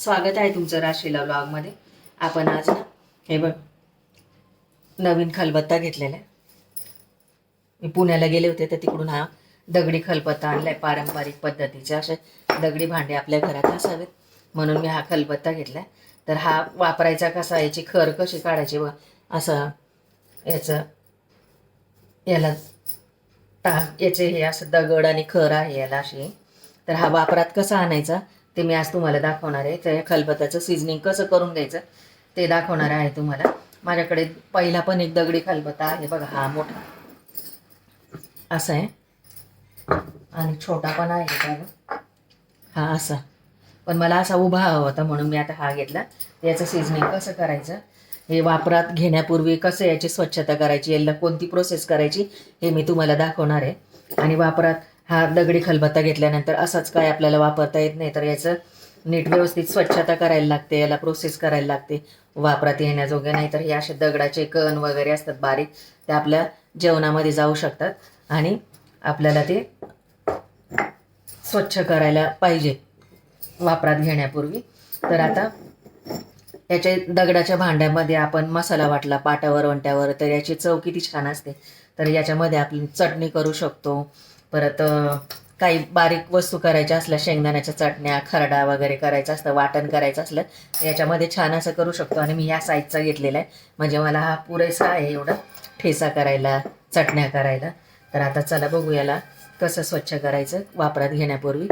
स्वागत आहे तुमचं राशीला ब्लॉगमध्ये आपण आज ना हे बघ नवीन खलबत्ता घेतलेला आहे. मी पुण्याला गेले होते तर तिकडून हा दगडी खलबत्ता आणलाय पारंपरिक पद्धतीचे. असे दगडी भांडे आपल्या घरात असावेत. म्हणून मी हा खलबत्ता घेतलाय. तर हा वापरायचा कसा याची खर कशी काढायची व असं याचं याला ता याचे हे असं दगड आणि खर आहे याला अशी. तर हा वापरात कसा आणायचा? ते मी आज तुम्हाला दाखवणार आहे. तर या खलबत्त्याचं सिजनिंग कसं करून घ्यायचं ते दाखवणार आहे तुम्हाला. माझ्याकडे पहिला पण एक दगडी खलबत्ता आहे बघा हा मोठा. असा आहे. आणि छोटा पण आहे हा असा. पण मला असा उभा हवा होता म्हणून मी आता हा घेतला. याचं सिझनिंग कसं करायचं? हे वापरात घेण्यापूर्वी कसं याची स्वच्छता करायची याला कोणती प्रोसेस करायची हे मी तुम्हाला दाखवणार आहे. आणि वापरात हा दगडी खलबत्ता घेतल्यानंतर असाच काय आपल्याला वापरता येत नाही. तर याचं नीट व्यवस्थित स्वच्छता करायला लागते याला प्रोसेस करायला लागते. वापरात येण्याजोगे नाही. तर हे असे दगडाचे कण वगैरे असतात बारीक ते आपल्या जेवणामध्ये जाऊ शकतात आणि आपल्याला ते स्वच्छ करायला पाहिजे वापरात घेण्यापूर्वी. तर आता याच्या दगडाच्या भांड्यामध्ये आपण मसाला वाटला पाटावर वंट्यावर तर याची चव किती छान असते. तर याच्यामध्ये आपण चटणी करू शकतो. परत काही बारीक वस्तू करायच्या असल्या शेंगदाण्याच्या चटण्या खरडा वगैरे करायचं असतं वाटण करायचं असलं याच्यामध्ये छान असं करू शकतो. आणि मी ह्या साईजचा घेतलेला आहे. म्हणजे मला हा पुरेसा आहे एवढा. ठेसा करायला चटण्या करायला. तर आता चला बघू याला कसं स्वच्छ करायचं वापरात घेण्यापूर्वी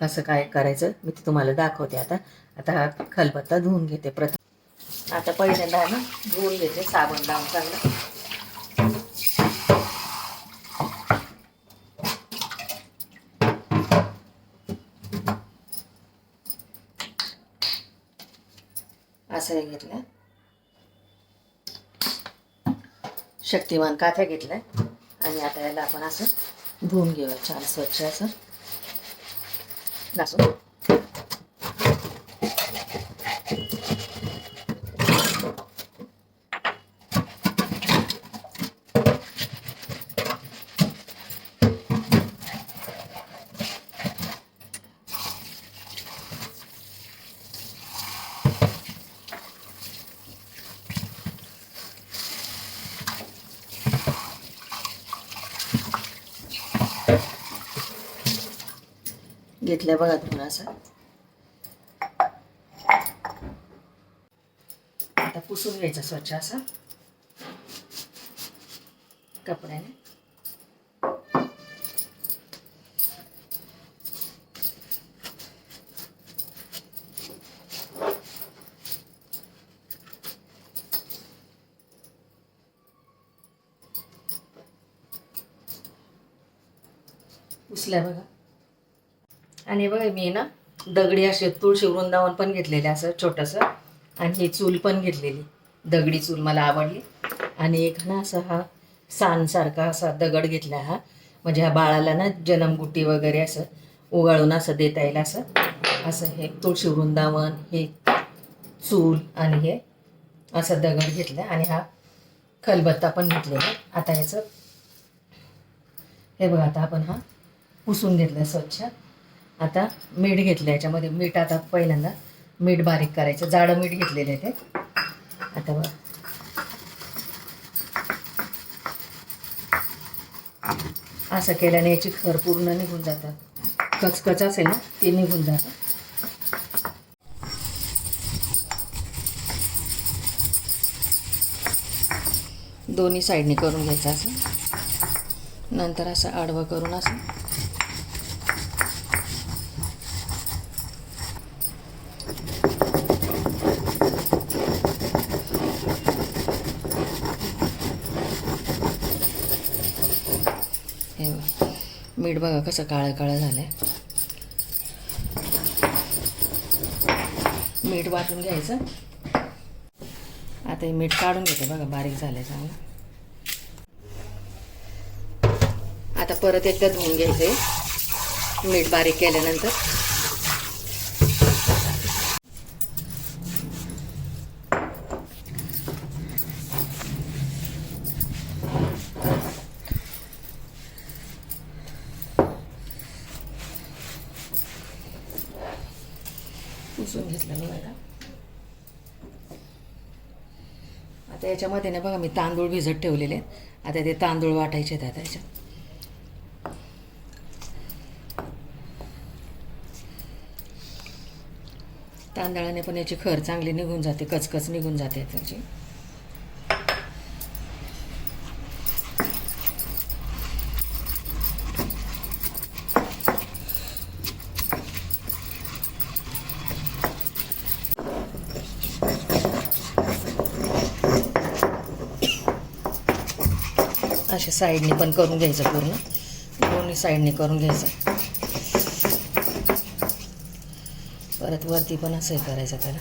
कसं काय करायचं मी ते तुम्हाला दाखवते आता. आता हा खलबत्ता धुवून घेते. प्रथम आता पहिल्यांदा आहे ना धुवून घेते साबण लावून चांगलं. असं हे घेतलं शक्तिमान काथ्या घेतल्या. आणि आता याला आपण असं धुवून घेऊया छान स्वच्छ असं. घासून घेतल्या बघा थोडासा आता पुसून घ्यायचं स्वच्छ असा. कपड्याने. पुसल्या बघा. आणि बघा मी ना दगडी असे तुळशी वृंदावन पण घेतलेले असं छोटंसं. आणि ही चूल पण घेतलेली दगडी चूल मला आवडली. आणि एक ना असा हा सानसारखा असा दगड घेतला हा. म्हणजे ह्या बाळाला ना जन्मगुट्टी वगैरे असं उगाळून असं देता येईल असं. असं हे तुळशी वृंदावन हे चूल आणि हे असं दगड घेतलं. आणि हा खलबत्ता पण घेतलेला. आता ह्याचं हे बघा आता आपण हा पुसून घेतलं स्वच्छ. आता मीठ घेतलं याच्यामध्ये मीठ आता पहिल्यांदा मीठ बारीक करायचं. जाडं मीठ घेतलेलं आहे ते. आता बघ. असं केल्याने याची खर पूर्ण निघून जातात. कचकच असेल ना ते निघून जातात. दोन्ही साईडने करून घ्यायचं असं. नंतर असं आडवं करून असं. हे बघा. मीठ बघा कसं काळं काळं झालं आहे मीठ वाटून घ्यायचं. आता हे मीठ काढून घेते बघा बारीक झालं आहे चांगलं. आता परत एकदा धुवून घ्यायचं मीठ बारीक केल्यानंतर. घेतलं मी आता. आता याच्यामध्ये ना बघा मी तांदूळ भिजत ठेवलेले आहेत. आता ते तांदूळ वाटायचे आहेत आता याच्यात. तांदळाने पण याची खर चांगली निघून जाते कचकच निघून जाते त्याची अशा साईडने पण करून घ्यायचं पूर्ण. दोन्ही साईडने करून घ्यायचं. परत वरती पण असं हे करायचं त्याला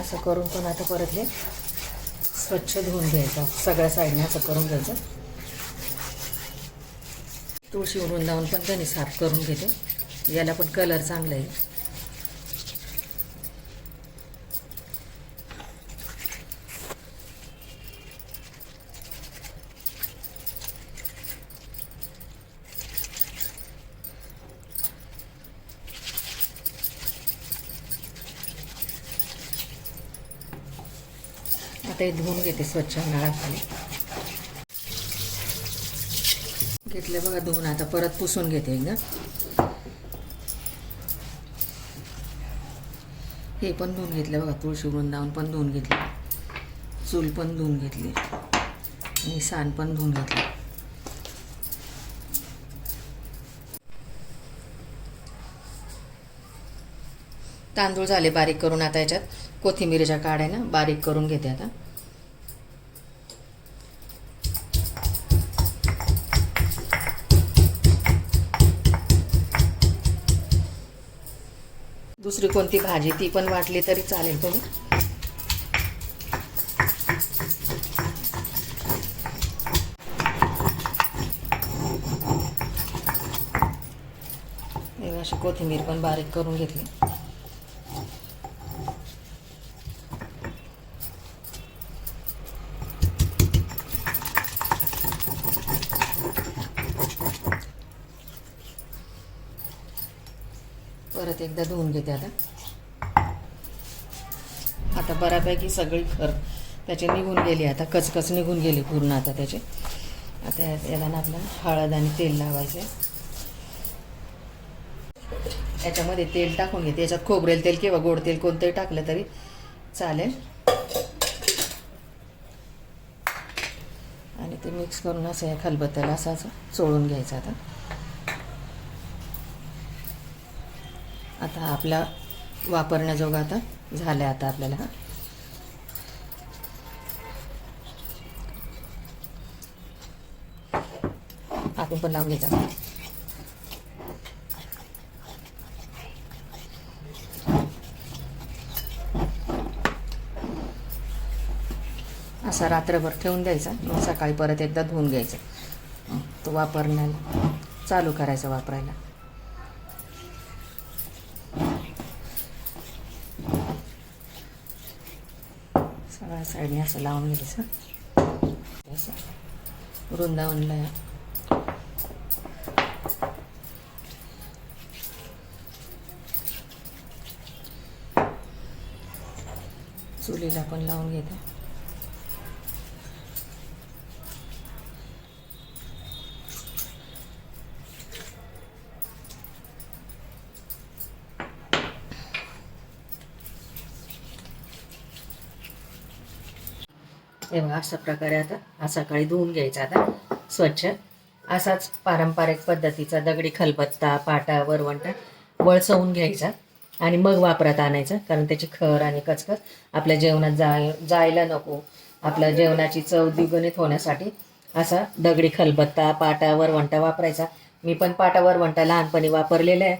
असं करून पण आता परत हे स्वच्छ धुवून घ्यायचं. सगळ्या साईडने असं करून घ्यायचं. तुळशी वृंदावन पण त्यांनी साफ करून घेते. याला पण कलर चांगला आहे. आता हे धुवून घेते स्वच्छ नळाखाली घेतलं बघा धुवून आता परत पुसून घेते एकदा. हे पण धुवून घेतलं बघा तुळशी वृंदावन पण धुवून घेतले. चूल पण धुवून घेतली. आणि सान पण धुवून घेतली. तांदूळ झाले बारीक करून आता याच्यात. कोथिंबीरच्या काड्या ना बारीक करून घेते आता. दुसरी कोणती भाजी ती पण वाटली तरी चालेल तुम्ही अशी कोथिंबीर पण बारीक करून घेतली. परत एकदा धुवून घेते आता. आता बऱ्यापैकी सगळी खर त्याचे निघून गेली आता कचकच निघून गेली पूर्ण आता त्याचे. आता याला ना आपल्याला हळद आणि तेल लावायचे याच्यामध्ये तेल टाकून घेते. याच्यात खोबरेल तेल किंवा गोड तेल कोणतंही टाकलं तरी चालेल. आणि ते मिक्स करून असं या खलबत्त्याला असं असं चोळून घ्यायचं आता. आता आपला वापरण्याजोगा आता झालं आता आपल्याला हा. आपण पण लावून घ्यायचा असा रात्रभर ठेवून द्यायचा मग सकाळी परत एकदा धुवून घ्यायचा. तो वापरण्याला चालू करायचा वापरायला. सगळ्या साईडने असं लावून घ्यायचं. असं. वृंदावनला चुलीला पण लावून घेते. हे बघा अशा प्रकारे आता हा सकाळी धुवून घ्यायचा आता स्वच्छ. असाच पारंपरिक पद्धतीचा दगडी खलबत्ता पाटा वरवंटा वळसवून घ्यायचा आणि मग वापरात आणायचा कारण त्याची खर आणि कचकच आपल्या जेवणात जाय जायला नको. आपल्या जेवणाची चव द्विगुणित होण्यासाठी असा दगडी खलबत्ता पाटा वरवंटा वापरायचा. मी पण पाटा वरवंटा लहानपणी वापरलेला आहे.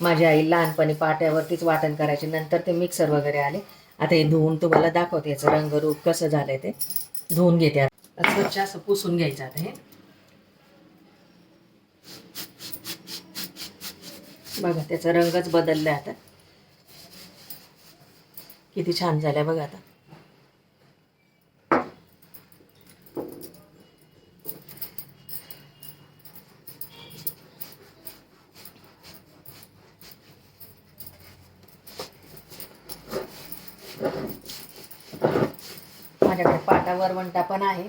माझी आई लहानपणी पाट्यावरतीच वाटण करायची. नंतर ते मिक्सर वगैरे आले. आता हे धुवून तुम्हाला दाखवते याचं रंगरूप कसं झालंय ते. धुवून घेते आता. स्वच्छ असं पुसून घ्यायचं आता हे. बघा त्याचा रंगच बदललाय आता. किती छान झालाय बघा आता. माझ्याकडे पाटा वरवंटा पण आहे.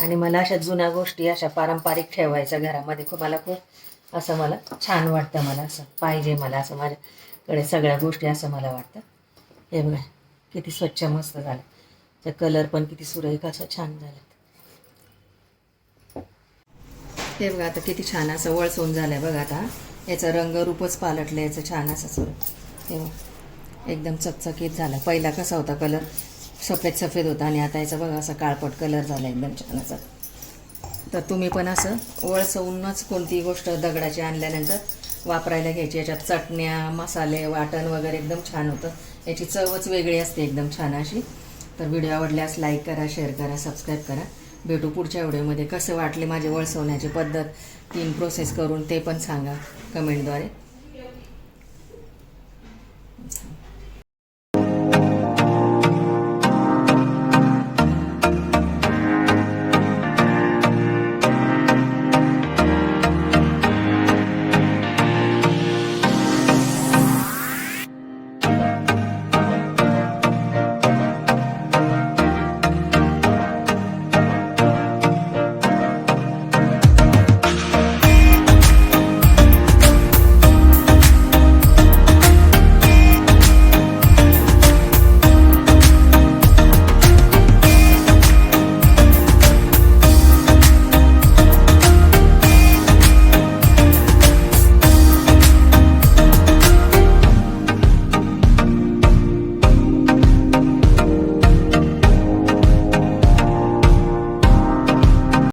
आणि मला अशा जुन्या गोष्टी अशा पारंपरिक ठेवायच्या घरामध्ये खूप मला खूप असं मला छान वाटतं मला असं पाहिजे मला असं माझ्याकडे सगळ्या गोष्टी असं मला वाटतं. हे बघा किती स्वच्छ मस्त झालं. त्या कलर पण किती सुरेख असं छान झालं हे बघा आता किती छान असं वळसून झालं आहे बघा आता. याचं रंगरूपच पालटलं याचं छान असं सुरू हे एकदम चकचकीत झालं. पहिला कसा होता कलर? सफेद सफेद होता आणि आता याचा बघा असा काळपट कलर झाला एकदम छान असा. तर तुम्ही पण असं वळसवूनच कोणतीही गोष्ट दगडाची आणल्यानंतर वापरायला घ्यायची. याच्यात चटण्या मसाले वाटण वगैरे एकदम छान होतं. याची चवच वेगळी असते एकदम छान अशी. तर व्हिडिओ आवडल्यास लाईक करा शेअर करा सबस्क्राईब करा. भेटू पुढच्या व्हिडिओमध्ये. कसं वाटले माझे वळसवण्याची पद्धत? तीन प्रोसेस करून ते पण सांगा कमेंटद्वारे